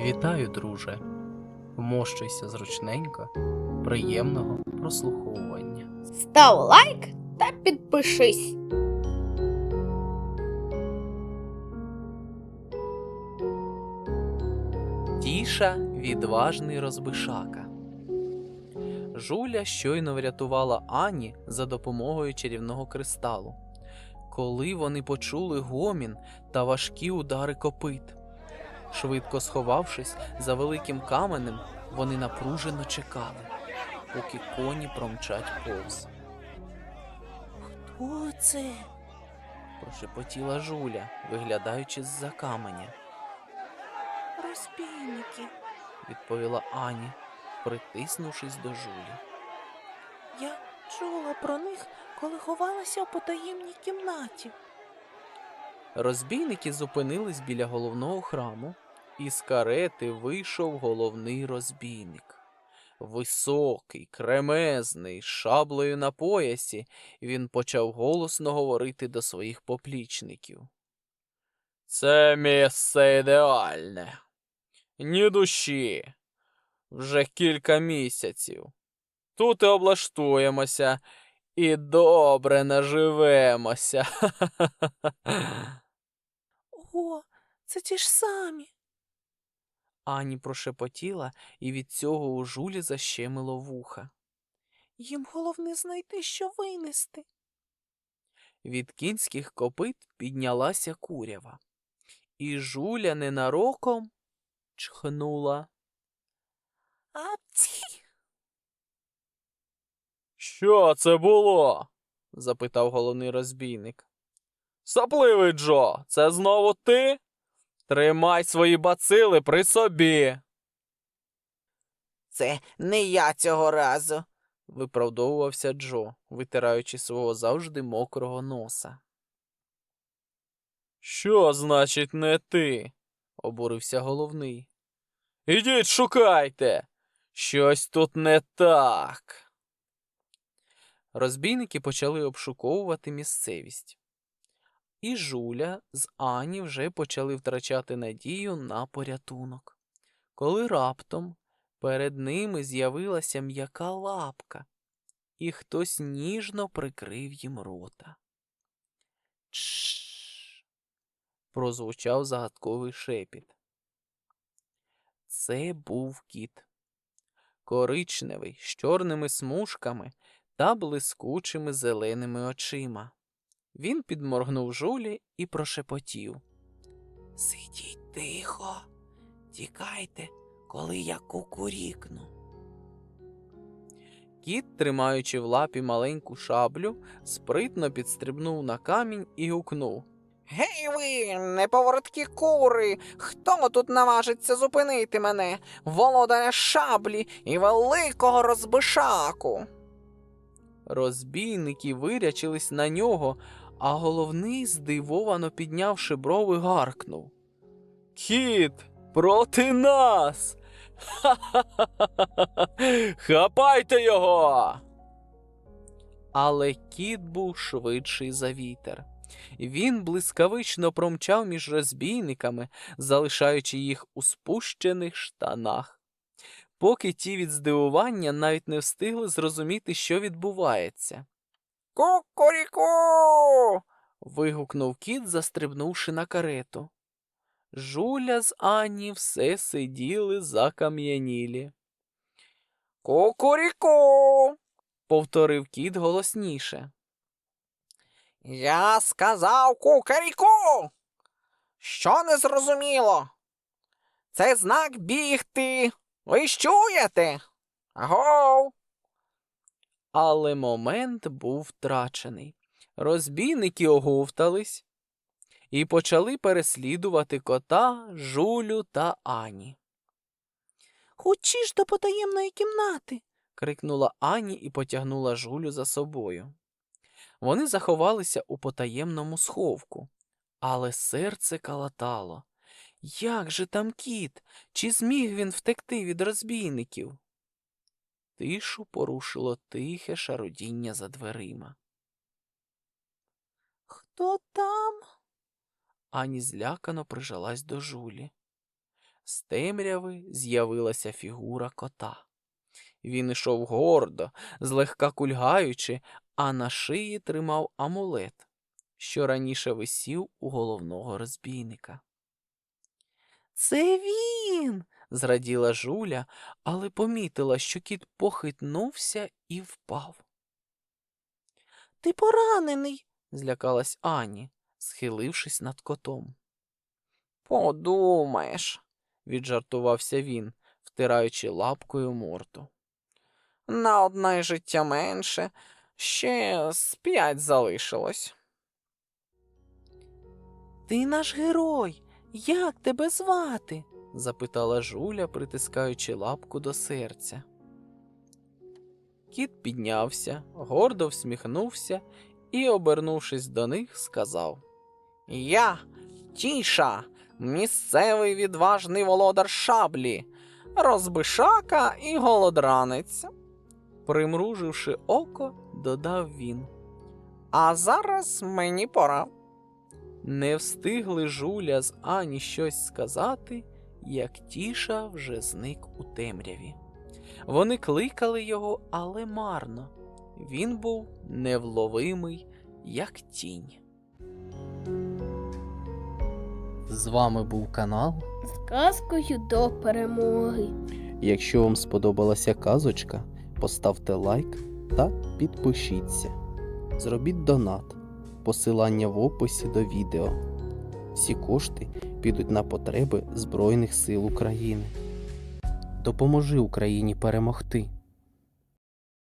Вітаю, друже. Вмощуйся зручненько, приємного прослуховування. Став лайк та підпишись. Тіша відважний розбишака. Жуля щойно врятувала Ані за допомогою чарівного кристалу. Коли вони почули гомін та важкі удари копит. Швидко сховавшись за великим каменем, вони напружено чекали, поки коні промчать повз. Хто це? прошепотіла Жуля, виглядаючи з-за каменя. Розбійники, відповіла Ані, притиснувшись до Жулі. Я чула про них, коли ховалася у потаємній кімнаті. Розбійники зупинились біля головного храму, і з карети вийшов головний розбійник. Високий, кремезний, з шаблею на поясі, він почав голосно говорити до своїх поплічників. Це місце ідеальне. Ні душі. Вже кілька місяців. Тут і облаштуємося і добре наживемося. О, це ті ж самі. Ані прошепотіла, і від цього у жулі защемило вуха. Їм головне знайти, що винести. Від кінських копит піднялася курява, і жуля ненароком чхнула. Апці! Що це було? запитав головний розбійник. Сапливий Джо, це знову ти? Тримай свої бацили при собі, Це не я цього разу. виправдовувався Джо, витираючи свого завжди мокрого носа. Що значить не ти? обурився головний. Ідіть шукайте. Щось тут не так. Розбійники почали обшуковувати місцевість. І Жуля з Ані вже почали втрачати надію на порятунок. Коли раптом перед ними з'явилася м'яка лапка, і хтось ніжно прикрив їм рота. Чш. прозвучав загадковий шепіт. Це був кіт. Коричневий, з чорними смужками та блискучими зеленими очима. Він підморгнув жулі і прошепотів. Сидіть тихо, тікайте, коли я кукурікну. Кіт, тримаючи в лапі маленьку шаблю, спритно підстрибнув на камінь і гукнув. Гей ви, неповороткі кури! Хто тут наважиться зупинити мене, володаря шаблі і великого розбишаку? Розбійники вирячились на нього, а головний, здивовано піднявши брови, гаркнув. Кіт проти нас. Ха-ха-ха-ха-ха! Хапайте його. Але кіт був швидший за вітер. Він блискавично промчав між розбійниками, залишаючи їх у спущених штанах. Поки ті від здивування навіть не встигли зрозуміти, що відбувається. Кукуріку! вигукнув кіт, застрибнувши на карету. Жуля з Ані все сиділи закам'янілі. Кукуріку! Повторив кіт голосніше. Я сказав кукаріку. Що не зрозуміло? Це знак бігти. Ви ж чуєте? Агов! Але момент був втрачений. Розбійники оговтались і почали переслідувати кота, жулю та Ані. Хочеш до потаємної кімнати? крикнула Ані і потягнула жулю за собою. Вони заховалися у потаємному сховку, але серце калатало. Як же там кіт? Чи зміг він втекти від розбійників? Тишу порушило тихе шародіння за дверима. Хто там? Ані злякано прижалась до жулі. З темряви з'явилася фігура кота. Він ішов гордо, злегка кульгаючи, а на шиї тримав амулет, що раніше висів у головного розбійника. Це він. зраділа жуля, але помітила, що кіт похитнувся і впав. Ти поранений. злякалась Ані, схилившись над котом. Подумаєш, віджартувався він, втираючи лапкою морду. На одне життя менше, ще з п'ять залишилось. Ти наш герой. Як тебе звати? запитала жуля, притискаючи лапку до серця. Кіт піднявся, гордо всміхнувся і, обернувшись до них, сказав Я тіша, місцевий відважний володар шаблі, розбишака і голодранець. Примруживши око, додав він. А зараз мені пора. Не встигли жуля з Ані щось сказати, як тіша вже зник у темряві. Вони кликали його, але марно. Він був невловимий, як тінь. З вами був канал. З казкою до перемоги. Якщо вам сподобалася казочка, поставте лайк та підпишіться. Зробіть донат. Посилання в описі до відео. Всі кошти підуть на потреби Збройних сил України. Допоможи Україні перемогти.